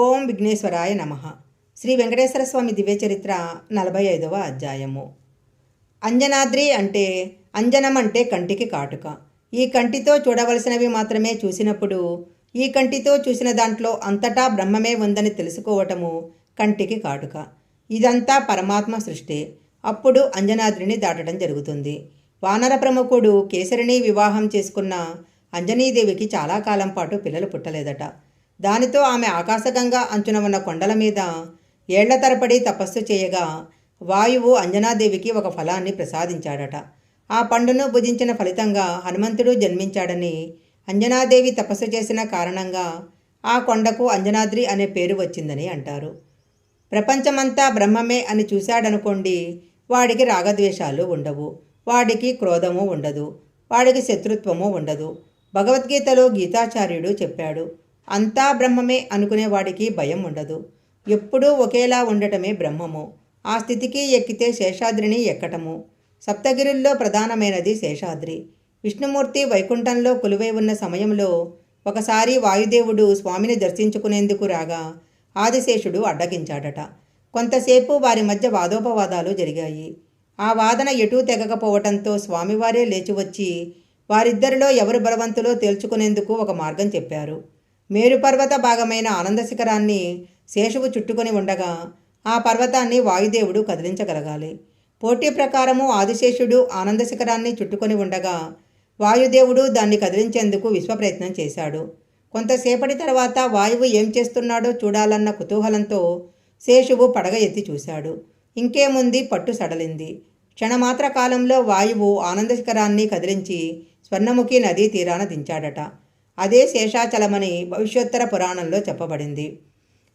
ఓం విఘ్నేశ్వరాయ నమ. శ్రీ వెంకటేశ్వర స్వామి దివ్య చరిత్ర నలభై ఐదవ అధ్యాయము. అంజనాద్రి అంటే అంజనం అంటే కంటికి కాటుక. ఈ కంటితో చూడవలసినవి మాత్రమే చూసినప్పుడు ఈ కంటితో చూసిన దాంట్లో అంతటా బ్రహ్మమే ఉందని తెలుసుకోవటము కంటికి కాటుక. ఇదంతా పరమాత్మ సృష్టి. అప్పుడు అంజనాద్రిని దాటడం జరుగుతుంది. వానర ప్రముఖుడు కేసరిని వివాహం చేసుకున్న అంజనీదేవికి చాలా కాలం పాటు పిల్లలు పుట్టలేదట. దానితో ఆమె ఆకాశగంగా అంచున ఉన్న కొండల మీద ఏళ్ళ తరపడి తపస్సు చేయగా వాయువు అంజనాదేవికి ఒక ఫలాన్ని ప్రసాదించాడట. ఆ పండును భుజించిన ఫలితంగా హనుమంతుడు జన్మించాడని అంజనాదేవి తపస్సు చేసిన కారణంగా ఆ కొండకు అంజనాద్రి అనే పేరు వచ్చిందని అంటారు. ప్రపంచమంతా బ్రహ్మమే అని చూశాడనుకోండి వాడికి రాగద్వేషాలు ఉండవు వాడికి క్రోధము ఉండదు వాడికి శత్రుత్వము ఉండదు. భగవద్గీతలో గీతాచార్యుడు చెప్పాడు అంతా బ్రహ్మమే అనుకునేవాడికి భయం ఉండదు. ఎప్పుడూ ఒకేలా ఉండటమే బ్రహ్మము. ఆ స్థితికి ఎక్కితే శేషాద్రిని ఎక్కటము. సప్తగిరుల్లో ప్రధానమైనది శేషాద్రి. విష్ణుమూర్తి వైకుంఠంలో కొలువై ఉన్న సమయంలో ఒకసారి వాయుదేవుడు స్వామిని దర్శించుకునేందుకు రాగా ఆదిశేషుడు అడ్డగించాడట. కొంతసేపు వారి మధ్య వాదోపవాదాలు జరిగాయి. ఆ వాదన ఎటూ తెగకపోవటంతో స్వామివారే లేచి వచ్చి వారిద్దరిలో ఎవరు బలవంతులో తేల్చుకునేందుకు ఒక మార్గం చెప్పారు. మేరుపర్వత భాగమైన ఆనంద శిఖరాన్ని శేషువు చుట్టుకొని ఉండగా ఆ పర్వతాన్ని వాయుదేవుడు కదిలించగలగాలి. పోటీ ప్రకారము ఆదిశేషుడు ఆనంద శిఖరాన్ని చుట్టుకొని ఉండగా వాయుదేవుడు దాన్ని కదిలించేందుకు విశ్వప్రయత్నం చేశాడు. కొంతసేపటి తర్వాత వాయువు ఏం చేస్తున్నాడో చూడాలన్న కుతూహలంతో శేషువు పడగ ఎత్తి చూశాడు. ఇంకేముంది పట్టు సడలింది. క్షణమాత్ర కాలంలో వాయువు ఆనంద శిఖరాన్ని కదిలించి స్వర్ణముఖి నదీ తీరాన దించాడట. అదే శేషాచలమని భవిష్యోత్తర పురాణంలో చెప్పబడింది.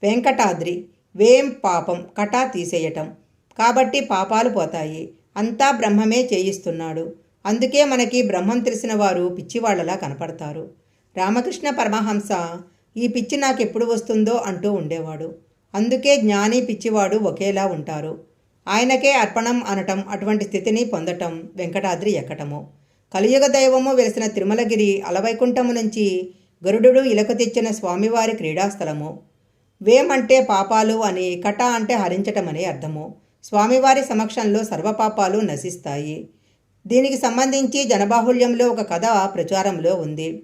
వెంకటాద్రి వేం పాపం కటా తీసేయటం. కాబట్టి పాపాలు పోతాయి. అంతా బ్రహ్మమే చేయిస్తున్నాడు. అందుకే మనకి బ్రహ్మం తెలిసిన వారు పిచ్చివాళ్ళలా కనపడతారు. రామకృష్ణ పరమహంస ఈ పిచ్చి నాకు ఎప్పుడు వస్తుందో అంటూ ఉండేవాడు. అందుకే జ్ఞాని పిచ్చివాడు ఒకేలా ఉంటారు. ఆయనకే అర్పణం అనటం అటువంటి స్థితిని పొందటం వెంకటాద్రి ఎక్కటము. కలియుగ దైవము వెలిసిన తిరుమలగిరి అలవైకుంఠము నుంచి గరుడు ఇలకు తెచ్చిన స్వామివారి క్రీడాస్థలము. వేమంటే పాపాలు అని కట అంటే హరించటమని అర్థము. స్వామివారి సమక్షంలో సర్వపాపాలు నశిస్తాయి. దీనికి సంబంధించి జనబాహుళ్యంలో ఒక కథ ప్రచారంలో ఉంది.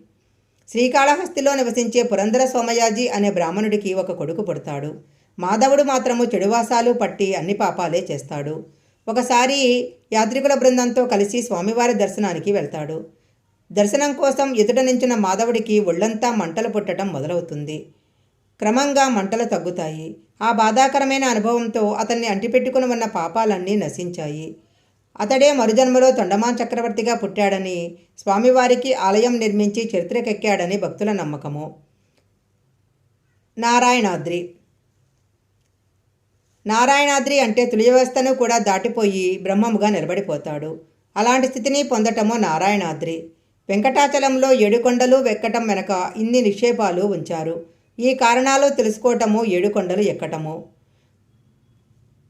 శ్రీకాళహస్తిలో నివసించే పురందర సోమయాజీ అనే బ్రాహ్మణుడికి ఒక కొడుకు పుడతాడు. మాధవుడు మాత్రము చెడువాసాలు పట్టి అన్ని పాపాలే చేస్తాడు. ఒకసారి యాత్రికుల బృందంతో కలిసి స్వామివారి దర్శనానికి వెళ్తాడు. దర్శనం కోసం ఎదుట నించిన మాధవుడికి ఒళ్ళంతా మంటలు పుట్టడం మొదలవుతుంది. క్రమంగా మంటలు తగ్గుతాయి. ఆ బాధాకరమైన అనుభవంతో అతన్ని అంటిపెట్టుకుని ఉన్న పాపాలన్నీ నశించాయి. అతడే మరుజన్మలో తొండమాన్ చక్రవర్తిగా పుట్టాడని స్వామివారికి ఆలయం నిర్మించి చరిత్రకెక్కాడని భక్తుల నమ్మకము. నారాయణాద్రి నారాయణాద్రి అంటే తులి వ్యవస్థను కూడా దాటిపోయి బ్రహ్మముగా నిలబడిపోతాడు. అలాంటి స్థితిని పొందటము నారాయణాద్రి. వెంకటాచలంలో ఏడుకొండలు వెక్కటం వెనక ఇన్ని నిక్షేపాలు ఉంచారు. ఈ కారణాలు తెలుసుకోవటము ఏడుకొండలు ఎక్కటము.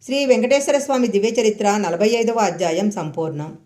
శ్రీ వెంకటేశ్వర స్వామి దివ్య చరిత్ర నలభై ఐదవ అధ్యాయం సంపూర్ణం.